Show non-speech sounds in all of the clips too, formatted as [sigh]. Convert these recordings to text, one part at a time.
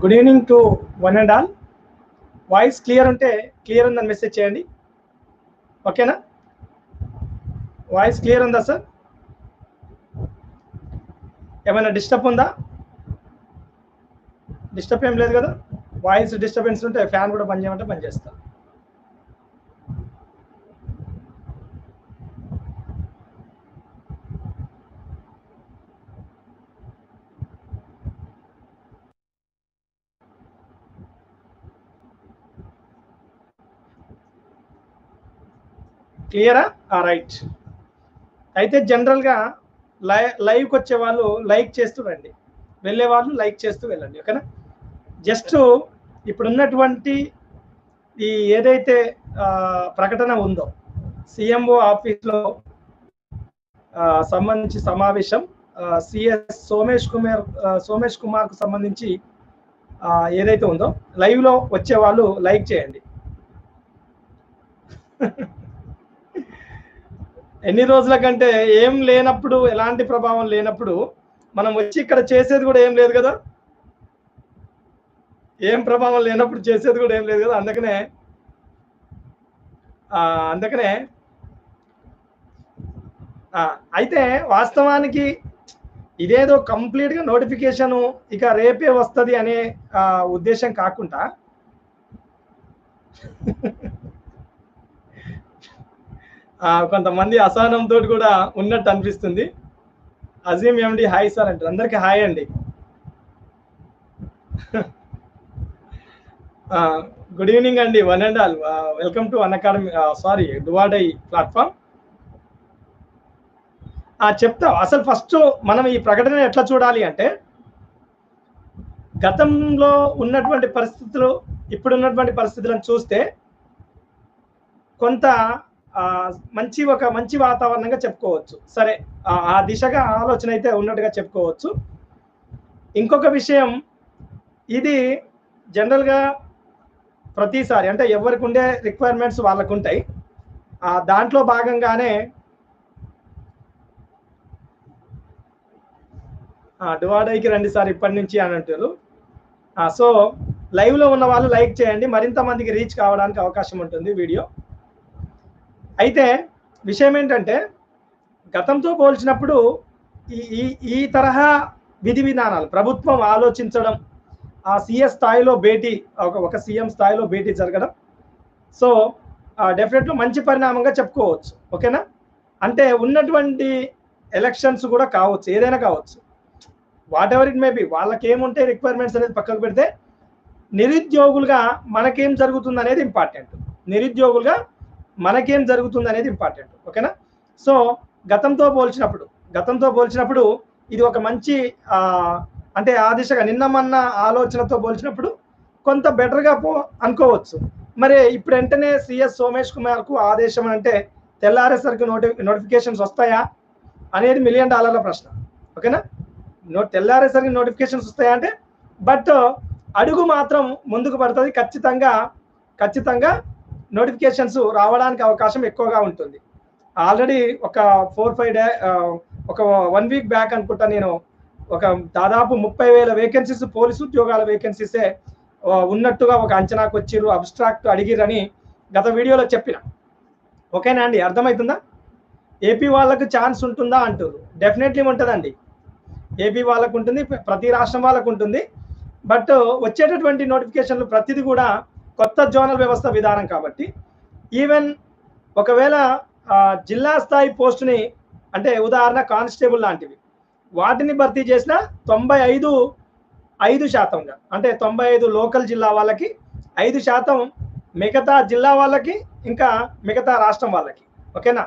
Good evening to one and all voice clear ఉంటే clear ఉందని message చేయండి. ఓకేనా వాయిస్ క్లియర్ ఉందా సార్ ఏమైనా డిస్టర్బ్ ఉందా? డిస్టర్బ్ ఏం లేదు కదా. వాయిస్ డిస్టర్బెన్స్ ఉంటే ఫ్యాన్ కూడా పనిచేయమంటే చేయమంటే క్లియరా? ఆ రైట్. అయితే జనరల్గా లై లైవ్కి వచ్చే వాళ్ళు లైక్ చేస్తూ రండి. వెళ్ళే వాళ్ళు లైక్ చేస్తూ వెళ్ళండి ఓకేనా? జస్ట్ ఇప్పుడు ఉన్నటువంటి ఈ ఏదైతే ప్రకటన ఉందో సిఎంఓ ఆఫీస్లో సంబంధించి సమావేశం సిఎస్ సోమేష్ కుమార్ సోమేష్ కుమార్కు సంబంధించి ఏదైతే ఉందో లైవ్లో వచ్చే వాళ్ళు లైక్ చేయండి. [laughs] ఎన్ని రోజుల కంటే ఏం లేనప్పుడు ఎలాంటి ప్రభావం లేనప్పుడు మనం వచ్చి ఇక్కడ చేసేది కూడా ఏం లేదు కదా? ఏం ప్రభావం లేనప్పుడు చేసేది కూడా ఏం లేదు కదా? అందుకనే అందుకనే అయితే వాస్తవానికి ఇదేదో కంప్లీట్గా నోటిఫికేషను నోటిఫికేషన్ ఇక రేపే వస్తుంది అనే ఉద్దేశం కాకుండా కొంతమంది అసహనంతో కూడా ఉన్నట్టు అనిపిస్తుంది. అజీమ్ ఎండి హాయ్ సార్ అంటారు. అందరికి హాయ్ అండి. గుడ్ ఈవినింగ్ అండి one and all. Welcome to an academy sorry డువాడై platform. చెప్తా అసలు ఫస్ట్ మనం ఈ ప్రకటన ఎట్లా చూడాలి అంటే గతంలో ఉన్నటువంటి పరిస్థితులు ఇప్పుడు ఉన్నటువంటి పరిస్థితులను చూస్తే కొంత మంచి ఒక మంచి వాతావరణంగా చెప్పుకోవచ్చు. సరే ఆ దిశగా ఆలోచన అయితే ఉన్నట్టుగా చెప్పుకోవచ్చు. ఇంకొక విషయం ఇది జనరల్గా ప్రతిసారి అంటే ఎవరికి ఉండే రిక్వైర్మెంట్స్ వాళ్ళకు ఉంటాయి ఆ దాంట్లో భాగంగానే డివాడైకి రండి సార్ ఇప్పటి నుంచి అని అంటారు. సో లైవ్లో ఉన్న వాళ్ళు లైక్ చేయండి. మరింత మందికి రీచ్ కావడానికి అవకాశం ఉంటుంది వీడియో. అయితే విషయం ఏంటంటే గతంతో పోల్చినప్పుడు ఈ ఈ ఈ తరహా విధి విధానాలు ప్రభుత్వం ఆలోచించడం ఆ సీఎస్ స్థాయిలో భేటీ ఒక ఒక సీఎం స్థాయిలో భేటీ జరగడం సో డెఫినెట్గా మంచి పరిణామంగా చెప్పుకోవచ్చు ఓకేనా? అంటే ఉన్నటువంటి ఎలక్షన్స్ కూడా కావచ్చు ఏదైనా కావచ్చు. Whatever it may be వాళ్ళకి ఏముంటే రిక్వైర్మెంట్స్ అనేది పక్కకు పెడితే నిరుద్యోగులుగా మనకేం జరుగుతుంది అనేది ఇంపార్టెంట్. నిరుద్యోగులుగా మనకేం జరుగుతుంది అనేది ఇంపార్టెంట్ ఓకేనా? సో గతంతో పోల్చినప్పుడు గతంతో పోల్చినప్పుడు ఇది ఒక మంచి అంటే ఆ దిశగా నిన్న మొన్న ఆలోచనతో పోల్చినప్పుడు కొంత బెటర్గా పో అనుకోవచ్చు. మరి ఇప్పుడు వెంటనే సిఎస్ సోమేష్ కుమార్కు ఆదేశం అంటే తెల్లారేసరికి నోటి నోటిఫికేషన్స్ వస్తాయా? అనేది మిలియన్ డాలర్ల ప్రశ్న ఓకేనా? నో తెల్లారేసరికి నోటిఫికేషన్స్ వస్తాయా అంటే బట్ అడుగు మాత్రం ముందుకు పడుతుంది. ఖచ్చితంగా ఖచ్చితంగా నోటిఫికేషన్స్ రావడానికి అవకాశం ఎక్కువగా ఉంటుంది. ఆల్రెడీ ఒక ఫోర్ ఫైవ్ డే ఒక వన్ వీక్ బ్యాక్ అనుకుంటా నేను ఒక దాదాపు ముప్పై వేల వేకెన్సీస్ పోలీసు ఉద్యోగాల వేకెన్సీసే ఉన్నట్టుగా ఒక అంచనాకు వచ్చిర్రు అబ్స్ట్రాక్ట్ అడిగిరని గత వీడియోలో చెప్పిన. ఓకేనా అండి? అర్థమవుతుందా ఏపీ వాళ్ళకు ఛాన్స్ ఉంటుందా అంటారు డెఫినెట్లీ ఉంటుందండి. ఏపీ వాళ్ళకు ఉంటుంది ప్రతి రాష్ట్రం వాళ్ళకు ఉంటుంది. బట్ వచ్చేటటువంటి నోటిఫికేషన్లు ప్రతిదీ కూడా కొత్త జోనల్ వ్యవస్థ విధానం కాబట్టి ఈవెన్ ఒకవేళ జిల్లా స్థాయి పోస్టుని అంటే ఉదాహరణ కానిస్టేబుల్ లాంటివి వాటిని భర్తీ చేసిన తొంభై ఐదు ఐదు శాతంగా అంటే తొంభై ఐదు లోకల్ జిల్లా వాళ్ళకి ఐదు శాతం మిగతా జిల్లా వాళ్ళకి ఇంకా మిగతా రాష్ట్రం వాళ్ళకి ఓకేనా?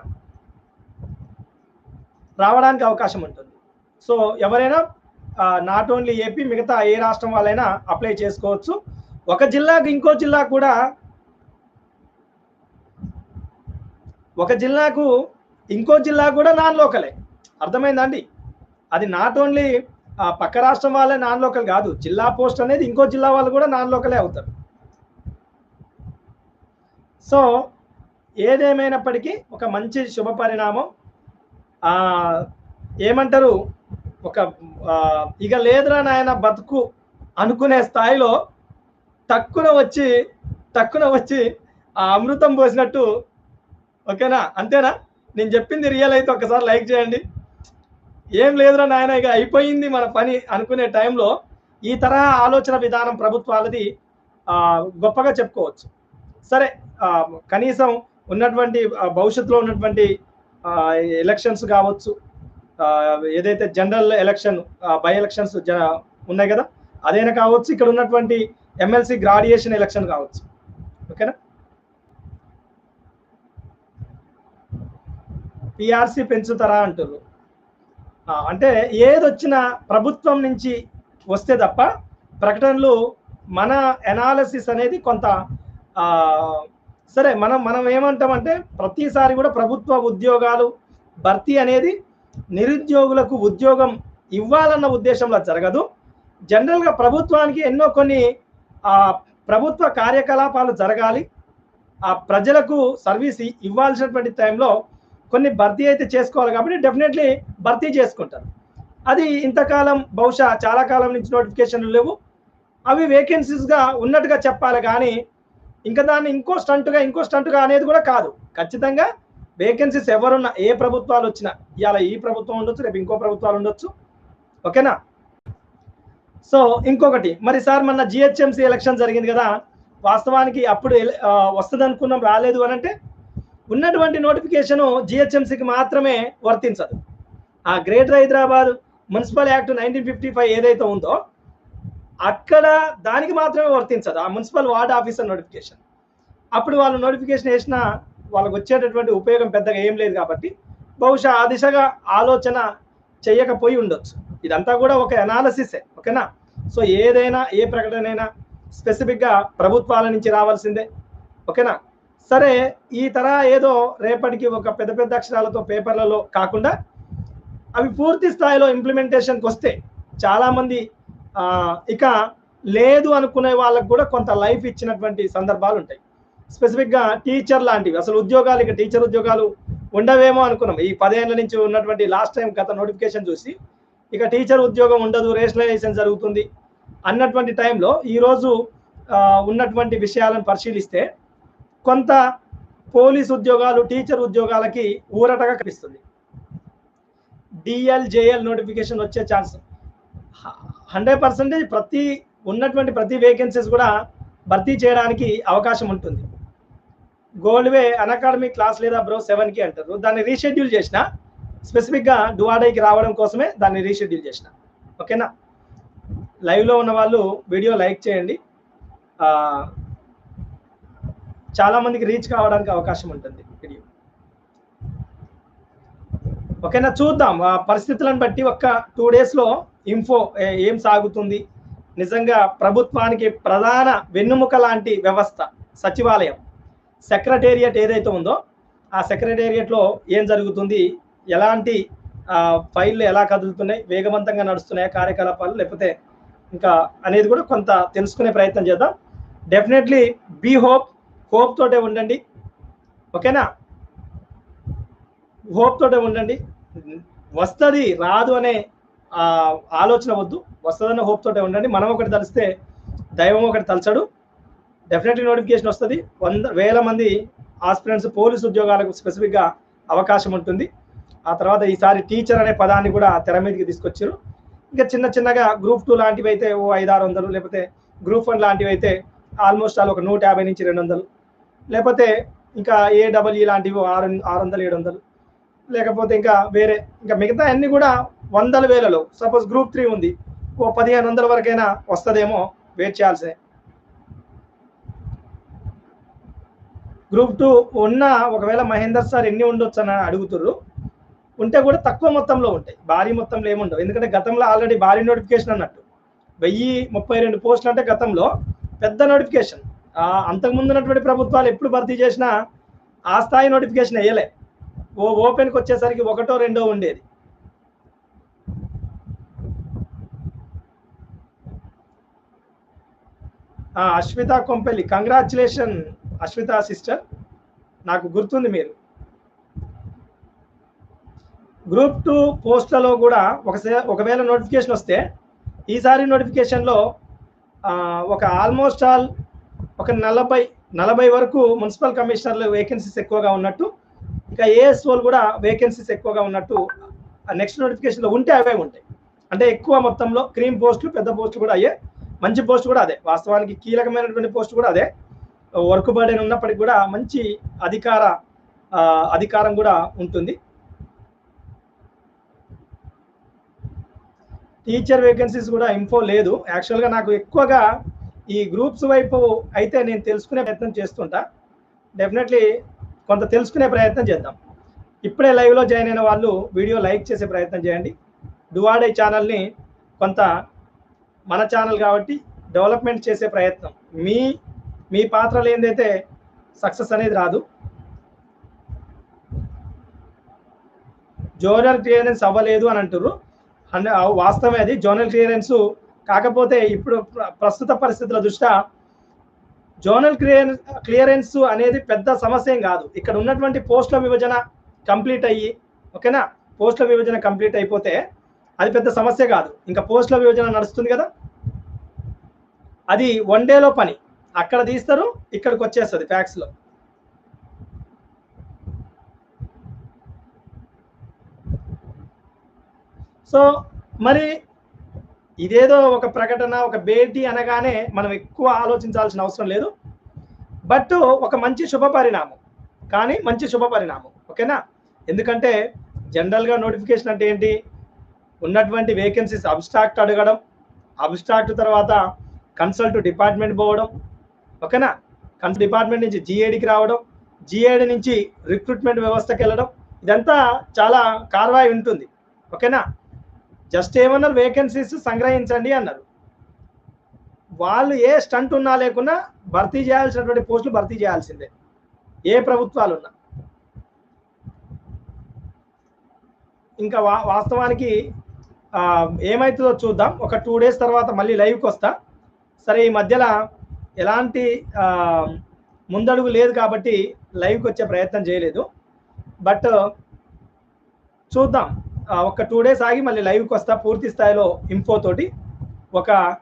రావడానికి అవకాశం ఉంటుంది. సో ఎవరైనా నాట్ ఓన్లీ ఏపీ మిగతా ఏ రాష్ట్రం వాళ్ళైనా అప్లై చేసుకోవచ్చు. ఒక జిల్లాకు ఇంకో జిల్లా కూడా ఒక జిల్లాకు ఇంకో జిల్లా కూడా నాన్ లోకలే. అర్థమైందా అండి? అది నాట్ ఓన్లీ పక్క రాష్ట్రం వాళ్ళే నాన్ లోకల్ కాదు జిల్లా పోస్ట్ అనేది ఇంకో జిల్లా వాళ్ళు కూడా నాన్ లోకలే అవుతారు. సో ఏదేమైనప్పటికీ ఒక మంచి శుభ పరిణామం ఏమంటారు ఒక ఇక లేదురా నాయన బతుకు అనుకునే స్థాయిలో తక్కువ వచ్చి తక్కువ వచ్చి ఆ అమృతం పోసినట్టు. ఓకేనా? అంతేనా? నేను చెప్పింది రియల్ అయితే ఒకసారి లైక్ చేయండి. ఏం లేదురా నాయన ఇక అయిపోయింది మన పని అనుకునే టైంలో ఈ తరహా ఆలోచన విధానం ప్రభుత్వాలది గొప్పగా చెప్పుకోవచ్చు. సరే కనీసం ఉన్నటువంటి భవిష్యత్తులో ఉన్నటువంటి ఎలక్షన్స్ కావచ్చు ఏదైతే జనరల్ ఎలక్షన్ బై ఎలక్షన్స్ ఉన్నాయి కదా? అదైనా కావచ్చు ఇక్కడ ఉన్నటువంటి ఎమ్మెల్సీ గ్రాడ్యుయేషన్ ఎలక్షన్ కావచ్చు. ఓకేనా పిఆర్సీ పెంచుతారా అంటారు అంటే ఏది వచ్చినా ప్రభుత్వం నుంచి వస్తే తప్ప ప్రకటనలు మన ఎనాలసిస్ అనేది కొంత సరే మనం మనం ఏమంటామంటే ప్రతిసారి కూడా ప్రభుత్వ ఉద్యోగాలు భర్తీ అనేది నిరుద్యోగులకు ఉద్యోగం ఇవ్వాలన్న ఉద్దేశంలో జరగదు. జనరల్గా ప్రభుత్వానికి ఎన్నో కొన్ని ఆ, ప్రభుత్వ కార్యకలాపాలు జరగాలి. ఆ ప్రజలకు సర్వీస్ ఇవ్వాల్సినటువంటి టైంలో కొన్ని భర్తీ అయితే చేసుకోవాలి కాబట్టి డెఫినెట్లీ భర్తీ చేసుకుంటారు. అది ఇంతకాలం బహుశా చాలా కాలం నుంచి నోటిఫికేషన్లు లేవు. అవి వేకెన్సీస్గా ఉన్నట్టుగా చెప్పాలి కానీ ఇంకా దాన్ని ఇంకో స్టంట్గా ఇంకో స్టంట్గా అనేది కూడా కాదు. ఖచ్చితంగా వేకెన్సీస్ ఎవరున్నా ఏ ప్రభుత్వాలు వచ్చినా ఇవాళ ఈ ప్రభుత్వం ఉండొచ్చు రేపు ఇంకో ప్రభుత్వాలు ఉండొచ్చు. ఓకేనా? సో ఇంకొకటి మరి సార్ మన జిహెచ్ఎంసీ ఎలక్షన్ జరిగింది కదా వాస్తవానికి అప్పుడు వస్తుంది అనుకున్నాం రాలేదు అని అంటే ఉన్నటువంటి నోటిఫికేషన్ జిహెచ్ఎంసీకి మాత్రమే వర్తించదు. ఆ greater Hyderabad municipal act nineteen fifty five ఏదైతే ఉందో అక్కడ దానికి మాత్రమే వర్తించదు. ఆ మున్సిపల్ వార్డ్ ఆఫీసర్ నోటిఫికేషన్. అప్పుడు వాళ్ళు నోటిఫికేషన్ వేసిన వాళ్ళకి వచ్చేటటువంటి ఉపయోగం పెద్దగా ఏం లేదు కాబట్టి బహుశా ఆ దిశగా ఆలోచన చేయకపోయి ఉండొచ్చు. ఇదంతా కూడా ఒక అనాలసిసే ఓకేనా? సో ఏదైనా ఏ ప్రకటన అయినా స్పెసిఫిక్గా ప్రభుత్వాల నుంచి రావాల్సిందే ఓకేనా? సరే ఈ తర ఏదో రేపటికి ఒక పెద్ద పెద్ద అక్షరాలతో పేపర్లలో కాకుండా అవి పూర్తి స్థాయిలో ఇంప్లిమెంటేషన్కి వస్తే చాలామంది ఇక లేదు అనుకునే వాళ్ళకు కూడా కొంత లైఫ్ ఇచ్చినటువంటి సందర్భాలు ఉంటాయి. స్పెసిఫిక్గా టీచర్ లాంటివి అసలు ఉద్యోగాలు ఇక టీచర్ ఉద్యోగాలు ఉండవేమో అనుకున్నాం. ఈ పదేళ్ళ నుంచి ఉన్నటువంటి లాస్ట్ టైం గత నోటిఫికేషన్ చూసి ఇక టీచర్ ఉద్యోగం ఉండదు రేషనలైజేషన్ జరుగుతుంది అన్నటువంటి టైంలో ఈరోజు ఉన్నటువంటి విషయాలను పరిశీలిస్తే కొంత పోలీస్ ఉద్యోగాలు టీచర్ ఉద్యోగాలకి ఊరటగా కనిపిస్తుంది. డిఎల్ జేఎల్ నోటిఫికేషన్ వచ్చే ఛాన్స్ హండ్రెడ్ పర్సెంటేజ్ ప్రతి ఉన్నటువంటి ప్రతి వేకెన్సీస్ కూడా భర్తీ చేయడానికి అవకాశం ఉంటుంది. గోల్డ్ వే క్లాస్ లేదా బ్రో సెవెన్కి అంటారు. దాన్ని రీషెడ్యూల్ చేసినా స్పెసిఫిక్గా డువాడైకి రావడం కోసమే దాన్ని రీషెడ్యూల్ చేసిన. ఓకేనా? లైవ్లో ఉన్న వాళ్ళు వీడియో లైక్ చేయండి. చాలామందికి రీచ్ కావడానికి అవకాశం ఉంటుంది వీడియో. ఓకేనా? చూద్దాం. ఆ పరిస్థితులను బట్టి ఒక్క టూ డేస్లో ఇన్ఫో ఏం సాగుతుంది? నిజంగా ప్రభుత్వానికి ప్రధాన వెన్నుముక లాంటి వ్యవస్థ సచివాలయం. సెక్రటేరియట్ ఏదైతే ఉందో ఆ సెక్రటేరియట్లో ఏం జరుగుతుంది? ఎలాంటి ఫైళ్ళు ఎలా కదులుతున్నాయి వేగవంతంగా నడుస్తున్నాయి కార్యకలాపాలు లేకపోతే ఇంకా అనేది కూడా కొంత తెలుసుకునే ప్రయత్నం చేద్దాం. డెఫినెట్లీ బీ హోప్ హోప్ తోటే ఉండండి. ఓకేనా? హోప్ తోటే ఉండండి. వస్తుంది రాదు అనే ఆలోచన వద్దు. వస్తుందన్న హోప్ తోటే ఉండండి. మనం ఒకటి తలిస్తే దైవం ఒకటి తలచడు. డెఫినెట్లీ నోటిఫికేషన్ వస్తుంది. వంద వేల మంది ఆస్పిరెంట్స్ పోలీస్ ఉద్యోగాలకు స్పెసిఫిక్గా అవకాశం ఉంటుంది. ఆ తర్వాత ఈసారి టీచర్ అనే పదాన్ని కూడా తెర మీదకి తీసుకొచ్చారు. ఇంకా చిన్న చిన్నగా గ్రూప్ టూ లాంటివి అయితే ఓ ఐదు ఆరు వందలు లేకపోతే గ్రూప్ వన్ లాంటివి అయితే ఆల్మోస్ట్ ఆల్ ఒక నూట యాభై నుంచి రెండు వందలు లేకపోతే ఇంకా ఏడబ్ల్యూ లాంటివి ఆరు ఆరు వందలు ఏడు వందలు లేకపోతే ఇంకా వేరే ఇంకా మిగతా అన్ని కూడా వందల వేలలో సపోజ్ గ్రూప్ త్రీ ఉంది ఓ పదిహేను వందల వరకైనా వస్తుందేమో వెయిట్ చేయాల్సే. గ్రూప్ టూ ఉన్న ఒకవేళ మహేందర్ సార్ ఎన్ని ఉండొచ్చు అని అడుగుతుర్రు ఉంటే కూడా తక్కువ మొత్తంలో ఉంటాయి. భారీ మొత్తంలో ఏముండవు. ఎందుకంటే గతంలో ఆల్రెడీ భారీ నోటిఫికేషన్ అన్నట్టు. వెయ్యి ముప్పై రెండు పోస్టులు అంటే గతంలో పెద్ద నోటిఫికేషన్ అంతకుముందు ఉన్నటువంటి ప్రభుత్వాలు ఎప్పుడు భర్తీ చేసినా ఆ స్థాయి నోటిఫికేషన్ వేయలే. ఓ ఓపెన్కి వచ్చేసరికి ఒకటో రెండో ఉండేది. అశ్విత కొంపెల్లి. కంగ్రాచులేషన్ అశ్విత సిస్టర్ నాకు గుర్తుంది మీరు. గ్రూప్ టూ పోస్టులలో కూడా ఒకసారి ఒకవేళ నోటిఫికేషన్ వస్తే ఈసారి నోటిఫికేషన్లో ఒక ఆల్మోస్ట్ ఆల్ ఒక నలభై నలభై వరకు మున్సిపల్ కమిషనర్లు వేకెన్సీస్ ఎక్కువగా ఉన్నట్టు ఇంకా ఏఎస్ఓలు కూడా వేకెన్సీస్ ఎక్కువగా ఉన్నట్టు నెక్స్ట్ నోటిఫికేషన్లో ఉంటే అవే ఉంటాయి. అంటే ఎక్కువ మొత్తంలో క్రీమ్ పోస్టులు పెద్ద పోస్టులు కూడా అయ్యే మంచి పోస్ట్ కూడా అదే. వాస్తవానికి కీలకమైనటువంటి పోస్ట్ కూడా అదే. వర్క్ బర్డెన్ ఉన్నప్పటికీ కూడా మంచి అధికార అధికారం కూడా ఉంటుంది. టీచర్ వేకెన్సీస్ కూడా ఇన్ఫో లేదు. యాక్చువల్గా నాకు ఎక్కువగా ఈ గ్రూప్స్ వైపు అయితే నేను తెలుసుకునే ప్రయత్నం చేస్తుంటా. డెఫినెట్లీ కొంత తెలుసుకునే ప్రయత్నం చేద్దాం. ఇప్పుడే లైవ్లో జాయిన్ అయిన వాళ్ళు వీడియో లైక్ చేసే ప్రయత్నం చేయండి. డువాడే ఛానల్ని కొంత మన ఛానల్ కాబట్టి డెవలప్మెంట్ చేసే ప్రయత్నం. మీ మీ పాత్ర లేనిదైతే సక్సెస్ అనేది రాదు. జోనల్ క్లియరెన్స్ అవ్వలేదు అని అంటారు అంటే వాస్తవమే అది. జోనల్ క్లియరెన్స్ కాకపోతే ఇప్పుడు ప్ర- ప్రస్తుత పరిస్థితుల దృష్ట్యా జోనల్ క్లియరెన్స్ క్లియరెన్స్ అనేది పెద్ద సమస్య ఏం కాదు. ఇక్కడ ఉన్నటువంటి పోస్టుల విభజన కంప్లీట్ అయ్యి ఓకేనా? పోస్టుల విభజన కంప్లీట్ అయిపోతే అది పెద్ద సమస్య కాదు. ఇంకా పోస్టుల విభజన నడుస్తుంది కదా? అది వన్ డేలో పని. అక్కడ తీస్తారు ఇక్కడికి వచ్చేస్తుంది ఫ్యాక్స్లో సో మరి ఇదేదో ఒక ప్రకటన ఒక భేటీ అనగానే మనం ఎక్కువ ఆలోచించాల్సిన అవసరం లేదు. బట్ ఒక మంచి శుభ పరిణామం. కానీ మంచి శుభ పరిణామం. ఓకేనా? ఎందుకంటే జనరల్గా నోటిఫికేషన్ అంటే ఏంటి? ఉన్నటువంటి వేకెన్సీస్ అబ్స్ట్రాక్ట్ అడగడం అబ్స్ట్రాక్ట్ తర్వాత కన్సల్ట్ డిపార్ట్మెంట్ పోవడం. ఓకేనా? కన్సల్ట్ డిపార్ట్మెంట్ నుంచి జిఏడికి రావడం జిఏడి నుంచి రిక్రూట్మెంట్ వ్యవస్థకి వెళ్ళడం ఇదంతా చాలా కార్వాయి ఉంటుంది. ఓకేనా? జస్ట్ ఏమన్నారు? వేకెన్సీస్ సంగ్రహించండి అన్నారు. వాళ్ళు ఏ స్టంట్ ఉన్నా లేకున్నా భర్తీ చేయాల్సినటువంటి పోస్టులు భర్తీ చేయాల్సిందే. ఏ ప్రభుత్వాలు ఉన్నా ఇంకా వా వాస్తవానికి ఏమవుతుందో చూద్దాం. ఒక టూ డేస్ తర్వాత మళ్ళీ లైవ్కి వస్తా. సరే ఈ మధ్యలో ఎలాంటి ముందడుగు లేదు కాబట్టి లైవ్కి వచ్చే ప్రయత్నం చేయలేదు. బట్ చూద్దాం. ఒక టూ డేస్ ఆగి మళ్ళీ లైవ్కి వస్తా పూర్తి స్థాయిలో ఇన్ఫో తోటి ఒక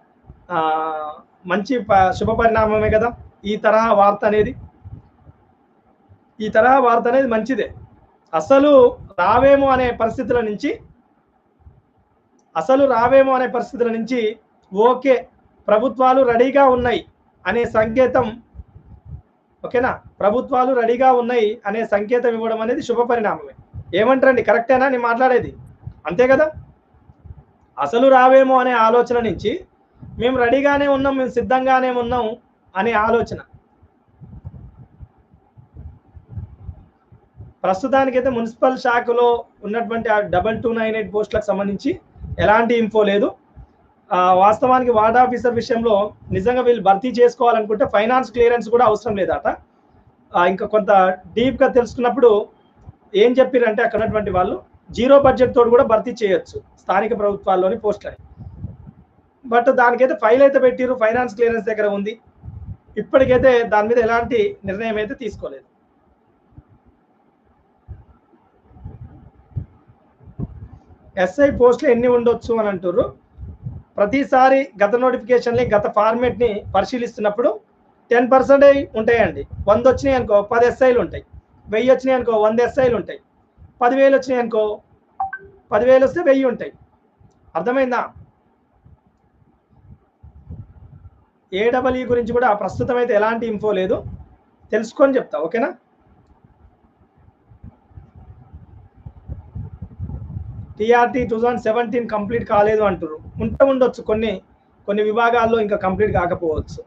మంచి ప- శుభ పరిణామమే కదా? ఈ తరహా వార్త అనేది. ఈ తరహా వార్త అనేది మంచిదే. అసలు రావేమో అనే పరిస్థితుల నుంచి అసలు రావేమో అనే పరిస్థితుల నుంచి ఓకే ప్రభుత్వాలు రెడీగా ఉన్నాయి అనే సంకేతం ఓకేనా? ప్రభుత్వాలు రెడీగా ఉన్నాయి అనే సంకేతం ఇవ్వడం అనేది శుభ పరిణామమే. ఏమంటారండి? కరెక్టేనా నేను మాట్లాడేది. అంతే కదా? అసలు రావేమో అనే ఆలోచన నుంచి మేము రెడీగానే ఉన్నాం మేము సిద్ధంగానే ఉన్నాం అనే ఆలోచన. ప్రస్తుతానికైతే మున్సిపల్ శాఖలో ఉన్నటువంటి ఆ డబల్ టూ నైన్ ఎయిట్ పోస్టులకు సంబంధించి ఎలాంటి ఇన్ఫో లేదు. వాస్తవానికి వార్డ్ ఆఫీసర్ విషయంలో నిజంగా వీళ్ళు భర్తీ చేసుకోవాలనుకుంటే ఫైనాన్స్ క్లియరెన్స్ కూడా అవసరం లేదట. ఇంకా కొంత డీప్గా తెలుసుకున్నప్పుడు ఏం చెప్పారంటే అక్కడ ఉన్నటువంటి వాళ్ళు జీరో బడ్జెట్ తోడు కూడా భర్తీ చేయొచ్చు స్థానిక ప్రభుత్వాల్లోని పోస్టులని బట్ దానికైతే ఫైల్ అయితే పెట్టిరు ఫైనాన్స్ క్లియరెన్స్ దగ్గర ఉంది. ఇప్పటికైతే దాని మీద ఎలాంటి నిర్ణయం అయితే తీసుకోలేదు. ఎస్ఐ పోస్టులు ఎన్ని ఉండొచ్చు అని అంటారు ప్రతిసారి గత నోటిఫికేషన్ని గత ఫార్మేట్ని పరిశీలిస్తున్నప్పుడు టెన్ పర్సెంటే ఉంటాయండి. వంద వచ్చినాయి అనుకో పది ఎస్ఐలు ఉంటాయి. వెయ్యి వచ్చినాయి అనుకో వంద ఎస్ఐలు ఉంటాయి. పదివేలు వచ్చినాయి అనుకో పదివేలు వస్తే వెయ్యి ఉంటాయి. అర్థమైందా? ఏడబ్ల్యూ గురించి కూడా ప్రస్తుతం అయితే ఎలాంటి ఇన్ఫో లేదు. తెలుసుకొని చెప్తా ఓకేనా? TRT two thousand seventeen complete కాలేదు అంటారు ఉంటే ఉండొచ్చు కొన్ని కొన్ని విభాగాల్లో ఇంకా కంప్లీట్ కాకపోవచ్చు.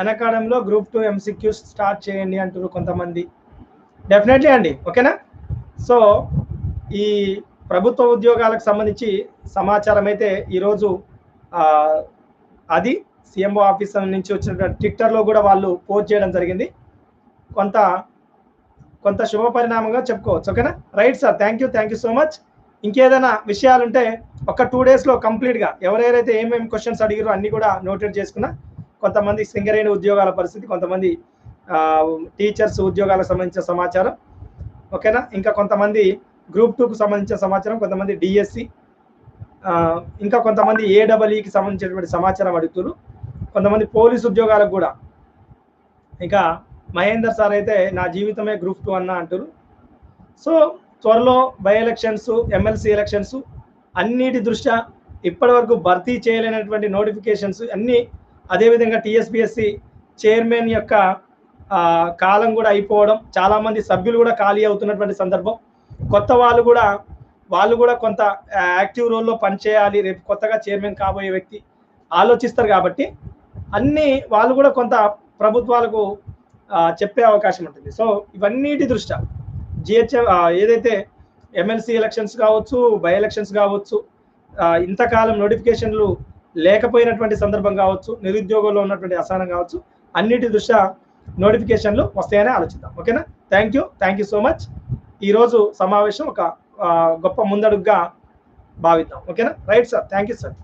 అనకాడంలో గ్రూప్ టూ ఎంసీక్యూ స్టార్ట్ చేయండి అంటారు కొంతమంది. డెఫినెట్లీ అండి ఓకేనా? సో ఈ ప్రభుత్వ ఉద్యోగాలకు సంబంధించి సమాచారం అయితే ఈరోజు అది సీఎంఓ ఆఫీసర్ నుంచి వచ్చినటువంటి ట్విట్టర్లో కూడా వాళ్ళు పోస్ట్ చేయడం జరిగింది. కొంత కొంత శుభ పరిణామంగా చెప్పుకోవచ్చు ఓకేనా? Right sir thank you thank you so much ఇంకేదైనా విషయాలుంటే ఒక టూ డేస్లో కంప్లీట్గా ఎవరెవరైతే ఏమేమి క్వశ్చన్స్ అడిగారో అన్ని కూడా నోటెడ్ చేసుకున్నా కొంతమంది సింగరేణి ఉద్యోగాల పరిస్థితి కొంతమంది టీచర్స్ ఉద్యోగాలకు సంబంధించిన సమాచారం ఓకేనా? ఇంకా కొంతమంది గ్రూప్ టూకు సంబంధించిన సమాచారం కొంతమంది డిఎస్సి ఇంకా కొంతమంది ఏడబ్ల్యూకి సంబంధించినటువంటి సమాచారం అడుగుతున్నారు. కొంతమంది పోలీస్ ఉద్యోగాలకు కూడా. ఇంకా మహేందర్ సార్ అయితే నా జీవితమే గ్రూప్ టూ అన్న అంటారు. సో త్వరలో బై ఎలక్షన్స్ ఎమ్మెల్సీ ఎలక్షన్స్ అన్నిటి దృష్ట్యా ఇప్పటి వరకు భర్తీ చేయలేనటువంటి నోటిఫికేషన్స్ అన్నీ అదేవిధంగా టీఎస్బిఎస్సి చైర్మన్ యొక్క కాలం కూడా అయిపోవడం చాలామంది సభ్యులు కూడా ఖాళీ అవుతున్నటువంటి సందర్భం. కొత్త వాళ్ళు కూడా వాళ్ళు కూడా కొంత యాక్టివ్ రోల్లో పనిచేయాలి. రేపు కొత్తగా చైర్మన్ కాబోయే వ్యక్తి ఆలోచిస్తారు కాబట్టి అన్ని వాళ్ళు కూడా కొంత ప్రభుత్వాలకు చెప్పే అవకాశం ఉంటుంది. సో ఇవన్నిటి దృష్ట్యా జిహెచ్ఎం ఏదైతే ఎమ్మెల్సీ ఎలక్షన్స్ కావచ్చు బై ఎలక్షన్స్ కావచ్చు ఇంతకాలం నోటిఫికేషన్లు లేకపోయినటువంటి సందర్భం కావచ్చు నిరుద్యోగంలో ఉన్నటువంటి అసహనం కావచ్చు అన్నిటి దృష్ట్యా నోటిఫికేషన్లు వస్తాయని ఆలోచిద్దాం. ఓకేనా? Thank you thank you so much ఈరోజు సమావేశం ఒక గొప్ప ముందడుగుగా భావిద్దాం. ఓకేనా? Right sir thank you sir